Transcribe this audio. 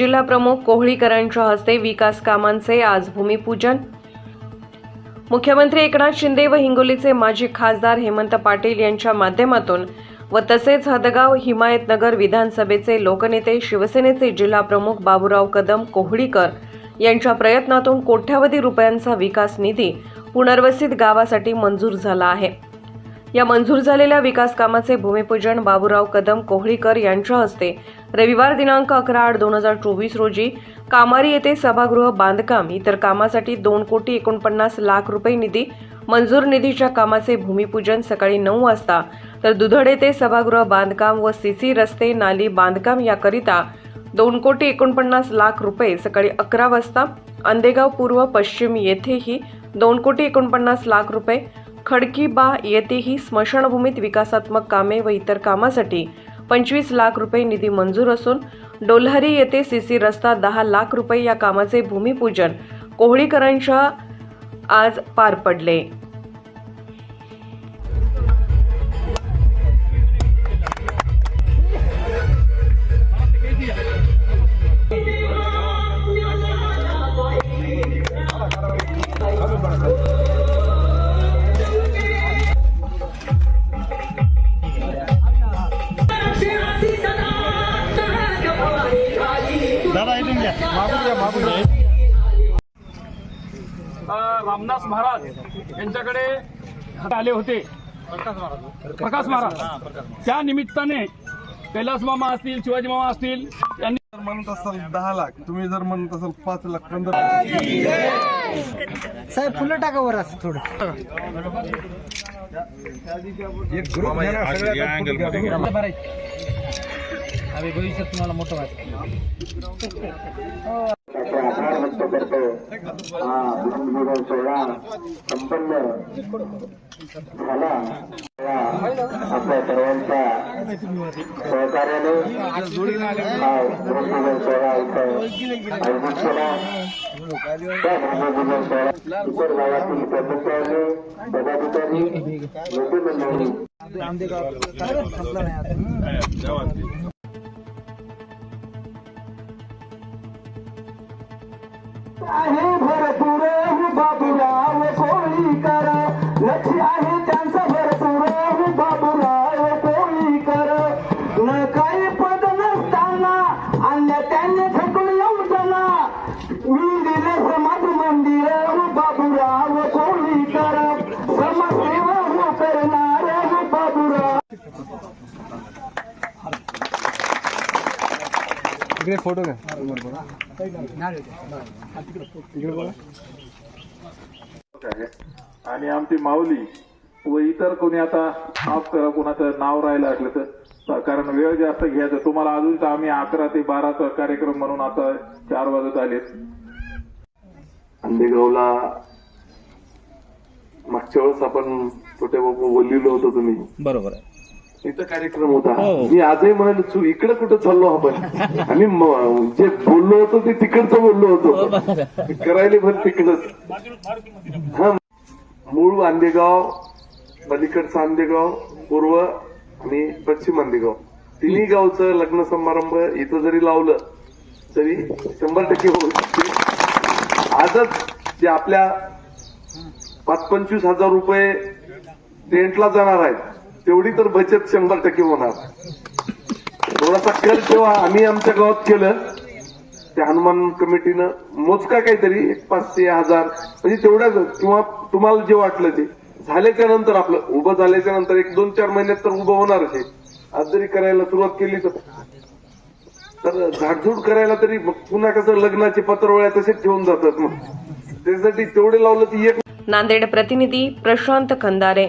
जिल्हाप्रमुख कोहळीकरांच्या हस्ते विकास कामांचे आज भूमिपूजन. मुख्यमंत्री एकनाथ शिंदे व हिंगोलीचे माजी खासदार हेमंत पाटील यांच्या माध्यमातून व तसेच हदगाव हिमायतनगर विधानसभेचे लोकनेते शिवसेनेचे जिल्हा प्रमुख बाबूराव कदम कोहळीकर यांच्या प्रयत्नातून कोट्यावधी रुपयांचा विकास निधी पुनर्वसित गावासाठी मंजूर झाला आहे. या मंजूर झालेल्या विकास कामाचे भूमिपूजन बाबूराव कदम कोहळीकर यांच्या हस्ते. रविवार दिनांक अकरा आठ दोन हजार चोवीस रोजी कामारी येथे सभागृह बांधकाम इतर कामासाठी दोन कोटी एकोणपन्नास लाख रुपये निधी मंजूर निधीच्या कामाचे भूमिपूजन सकाळी नऊ वाजता. तर दुधड येथे सभागृह बांधकाम व सीसी रस्ते नाली बांधकाम याकरिता दोन कोटी एकोणपन्नास लाख रुपये सकाळी अकरा वाजता. अंदेगाव पूर्व पश्चिम येथेही दोन कोटी एकोणपन्नास लाख रुपये खडकी बा येथेही स्मशानभूमीत विकासात्मक कामे व इतर कामासाठी पंचवीस लाख रुपये निधी मंजूर असून डोल्हारी येथे सीसी रस्ता दहा लाख रुपये या कामाचे भूमिपूजन कोहळीकरांच्या आज पार पडले. दादा इथून घ्या. मागून घ्या मागून घ्या. अ, रामदास महाराज यांच्याकडे आले होते. प्रकाश महाराज. त्या निमित्ताने कैलास मामा असतील शिवाजी मामा असतील यांनी जर म्हणत असाल दहा लाख तुम्ही जर म्हणत असाल पाच लाख पंधरा साहेब फुलं टाका वर असं थोडं. एक ग्रुप घ्या. ना, सगळ्या फुट घ्या. अरे भविष्यात तुम्हाला मोठं वाटतं त्याचे आभार व्यक्त करतो हा विधानसभा सोहळा संपन्न झाला या आपल्या सर्वांच्या सहकार्याने हा विधानसभा सोहळा इथं आयोजित केला त्या विधानसभा सोहळा इतर गावातील कर्मचारी पदाधिकारी नेते मंडळी आहे भरपूर कोळीकर लक्ष आहे भरपूर कोळीकर न काही पद नसताना आणल्या त्यांनी थकून येऊन मी दिले समाज मंदिर बाबूराव कोळीकर समाजसेवा इकडे फोटो घ्या आणि आमची माऊली व इतर कोणी आता माफ करा कोणाचं नाव राहिलं असलं तर. कारण वेळ जास्त घ्यायचा. तुम्हाला अजून तर आम्ही अकरा ते बाराचा कार्यक्रम म्हणून आता चार वाजत आलेत. आंबेगावला मागच्या वेळेस आपण छोट्या बाबू बोललेलो होतो तुम्ही. बरोबर आहे. इथं कार्यक्रम होता. मी आजही म्हणाल तू इकडे कुठं चाललो आपण? आणि जे बोललो होतो ते तिकडचं बोललो होतो. करायला भर तिकडच हा मूळ आंबेगाव पलीकडचं आंबेगाव पूर्व आणि पश्चिम आंबेगाव तिन्ही गावचं लग्न समारंभ इथं जरी लावलं तरी शंभर टक्के होऊ शकते. आजच जे आपल्या पाच पंचवीस हजार रुपये टेंटला जाणार आहेत तेवढी तर बचत शंभर टक्के होणार. थोडासा कर जेव्हा आम्ही आमच्या गावात केलं. त्या हनुमान कमिटीनं मोजका काहीतरी एक पाचशे हजार म्हणजे तेवढ्याच किंवा तुम्हाला जे वाटलं ते. झाल्याच्यानंतर आपलं उभं झाल्याच्यानंतर एक दोन चार महिन्यात तर उभं होणारच आहे आज जरी करायला सुरुवात केली तर. तर झाडझूड करायला तरी पुन्हा कसं लग्नाचे पत्रवळ्या तसेच ठेवून जातात मग. त्यासाठी तेवढे लावलं ती एक नांदेड प्रतिनिधी प्रशांत खंदारे.